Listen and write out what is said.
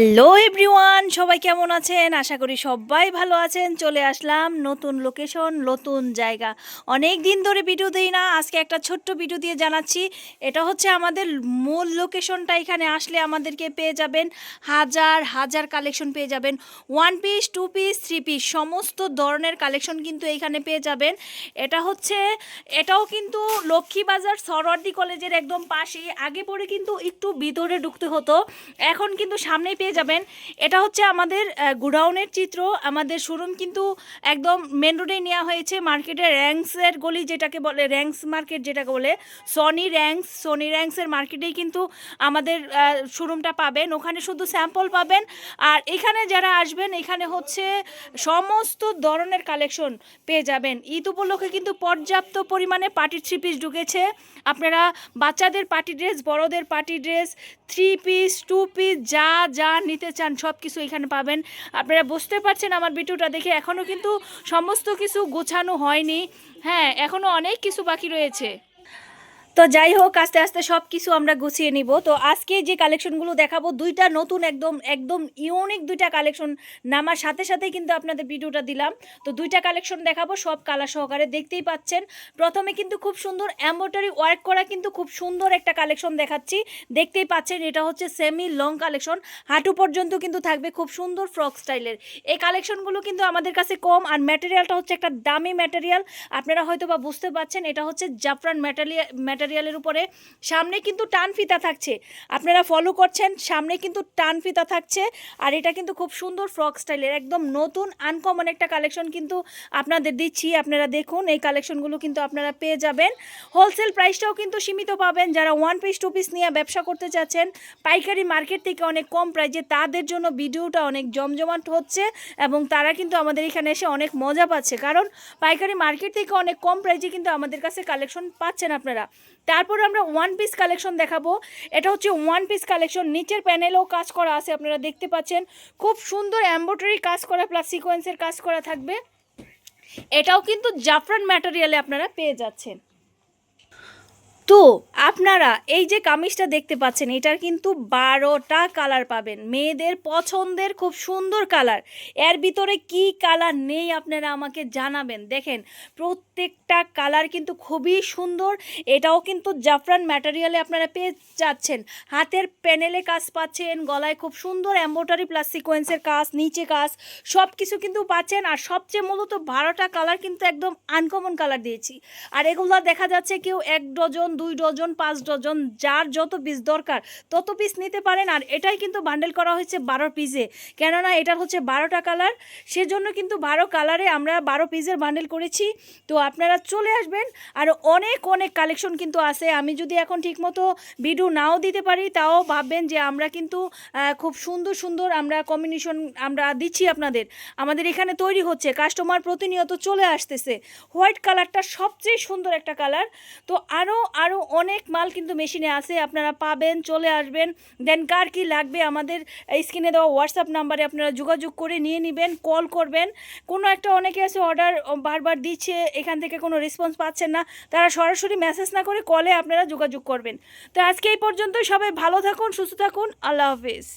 Hello everyone সবাই কেমন আছেন? আশা করি সবাই ভালো আছেন। চলে আসলাম নতুন লোকেশন নতুন জায়গা। অনেক দিন ধরে ভিডিও দিই না, আজকে একটা ছোট্ট ভিডিও দিয়ে জানাচ্ছি। এটা হচ্ছে আমাদের মূল লোকেশনটা এখানে আসলে আমাদেরকে পেয়ে যাবেন হাজার হাজার কালেকশন পেয়ে যাবেন। One piece two piece three piece সমস্ত ধরনের কালেকশন কিন্তু এখানে পেয়ে যাবেন। এটা হচ্ছে, এটাও কিন্তু লক্ষ্মীবাজার সরওয়ার্দি কলেজের একদম পাশেই। আগে পরে কিন্তু একটু ভিতরে ঢুকতে হতো। এখন কিন্তু সামনেই পেয়ে যাবেন। এটা হচ্ছে আমাদের গুডাউনের চিত্র। আমাদের শোরুম কিন্তু একদম মেন রোডে নেওয়া হয়েছে। মার্কেটে র্যাঙ্কসের গলি যেটাকে বলে র্যাঙ্কস মার্কেট যেটাকে বলে সনি র্যাঙ্কস সনি র্যাঙ্কসের মার্কেটেই কিন্তু আমাদের শোরুমটা পাবেন। ওখানে শুধু স্যাম্পল পাবেন। আর এখানে যারা আসবেন, এখানে হচ্ছে সমস্ত ধরনের কালেকশন পেয়ে যাবেন। ঈদ উপলক্ষে কিন্তু পর্যাপ্ত পরিমাণে পার্টি থ্রি পিস ঢুকেছে। আপনারা বাচ্চাদের পার্টি ড্রেস বড়দের party dress three piece two piece যা যা নিতে চান সব কিছু এখানে পাবেন। আপনারা বুঝতে পারছেন আমার ভিডিওটা দেখে এখনও কিন্তু সমস্ত কিছু গোছানো হয়নি। হ্যাঁ এখনও অনেক কিছু বাকি রয়েছে। তো যাই হোক, আস্তে আস্তে সব কিছু আমরা গুছিয়ে নিব। তো আজকে যে কালেকশনগুলো দেখাবো, দুইটা নতুন একদম একদম ইউনিক দুইটা কালেকশন নামার সাথে সাথে কিন্তু আপনাদের ভিডিওটা দিলাম। তো দুইটা কালেকশন দেখাবো, সব কালার সহকারে দেখতেই পাচ্ছেন। প্রথমে কিন্তু খুব সুন্দর এম্ব্রয়ডারি ওয়ার্ক করা কিন্তু খুব সুন্দর একটা কালেকশন দেখাচ্ছি। দেখতেই পাচ্ছেন, এটা হচ্ছে সেমি লং কালেকশন হাঁটু পর্যন্ত কিন্তু থাকবে খুব সুন্দর ফ্রক স্টাইলের এই কালেকশনগুলো কিন্তু আমাদের কাছে কম, আর ম্যাটেরিয়ালটা হচ্ছে একটা দামি ম্যাটেরিয়াল আপনারা হয়তো বা বুঝতে পারছেন, এটা হচ্ছে জাফরান ম্যাটেরিয়াল ম্যাটেরিয়ালের উপরে, সামনে কিন্তু টান ফিতা থাকছে। আপনারা ফলো করছেন, সামনে কিন্তু টান ফিতা থাকছে। আর এটা কিন্তু খুব সুন্দর ফ্রক স্টাইলের একদম নতুন আনকমন একটা কালেকশন কিন্তু আপনাদের দিচ্ছি। আপনারা দেখুন, এই কালেকশনগুলো কিন্তু আপনারা পেয়ে যাবেন। হোলসেল প্রাইসটাও কিন্তু সীমিত পাবেন। যারা ওয়ান পিস টু পিস নিয়ে ব্যবসা করতে চাচ্ছেন, পাইকারি মার্কেট থেকে অনেক কম প্রাইজে তাদের জন্য ভিডিওটা অনেক জমজমাট হচ্ছে এবং তারা কিন্তু আমাদের এখানে এসে অনেক মজা পাচ্ছে। কারণ পাইকারি মার্কেট থেকে অনেক কম প্রাইজে কিন্তু আমাদের কাছে কালেকশন পাচ্ছেন আপনারা। তারপর আমরা ওয়ান পিস কালেকশন দেখাবো। এটা হচ্ছে ওয়ান পিস কালেকশন নিচের প্যানেলেও কাজ করা আছে, আপনারা দেখতে পাচ্ছেন। খুব সুন্দর অ্যাম্বোটারি কাজ করা প্লাস সিকোয়েন্সের কাজ করা থাকবে। এটাও কিন্তু জাফরান ম্যাটেরিয়ালে আপনারা পেয়ে যাচ্ছেন। তো আপনারা এই যে কামিজটা দেখতে পাচ্ছেন, এটার কিন্তু বারোটা কালার পাবেন। মেয়েদের পছন্দের খুব সুন্দর কালার। এর ভিতরে কি কালার নেই আপনারা আমাকে জানাবেন। দেখেন, প্রত্যেকটা কালার কিন্তু খুবই সুন্দর। এটাও কিন্তু জাফরান ম্যাটেরিয়ালে আপনারা পেয়ে যাচ্ছেন। হাতের প্যানেলে কাজ পাচ্ছেন, গলায় খুব সুন্দর এম্ব্রয়ডারি প্লাস সিকোয়েন্সের কাজ, নিচে কাজ সব কিছু কিন্তু পাচ্ছেন। আর সবচেয়ে মূলত বারোটা কালার কিন্তু একদম আনকমন কালার দিয়েছি। আর এগুলো দেখা যাচ্ছে কেউ এক ডজন দুই ডজন, পাঁচ ডজন, যার যত পিস দরকার তত পিস নিতে পারেন আর এটাই কিন্তু বান্ডেল করা হয়েছে বারো পিসে কেননা এটার হচ্ছে বারোটা কালার সেজন্য কিন্তু বারো কালারে আমরা বারো পিসের বান্ডেল করেছি। তো আপনারা চলে আসবেন আর অনেক অনেক কালেকশন কিন্তু আছে। আমি যদি এখন ঠিকমতো ভিডিও নাও দিতে পারি, তাও ভাববেন যে আমরা কিন্তু খুব সুন্দর সুন্দর আমরা কম্বিনেশন আমরা দিচ্ছি আপনাদের। আমাদের এখানে তৈরি হচ্ছে কাস্টমার প্রতিনিয়ত চলে আসতেছে। হোয়াইট কালারটা সবচেয়ে সুন্দর একটা কালার তো আরও আরও অনেক মাল কিন্তু মেশিনে আছে, আপনারা পাবেন, চলে আসবেন। দেন কার কি লাগবে আমাদের স্ক্রিনে দেওয়া হোয়াটসঅ্যাপ নাম্বারে আপনারা যোগাযোগ করে নিয়ে নেবেন কল করবেন। কোনো একটা অনেকে আছে অর্ডার বারবার দিচ্ছে, এখান থেকে কোনো রেসপন্স পাচ্ছেন না। তারা সরাসরি মেসেজ না করে কলে আপনারা যোগাযোগ করবেন। তো আজকে এই পর্যন্ত সবাই ভালো থাকুন, সুস্থ থাকুন, আল্লাহ হাফিজ।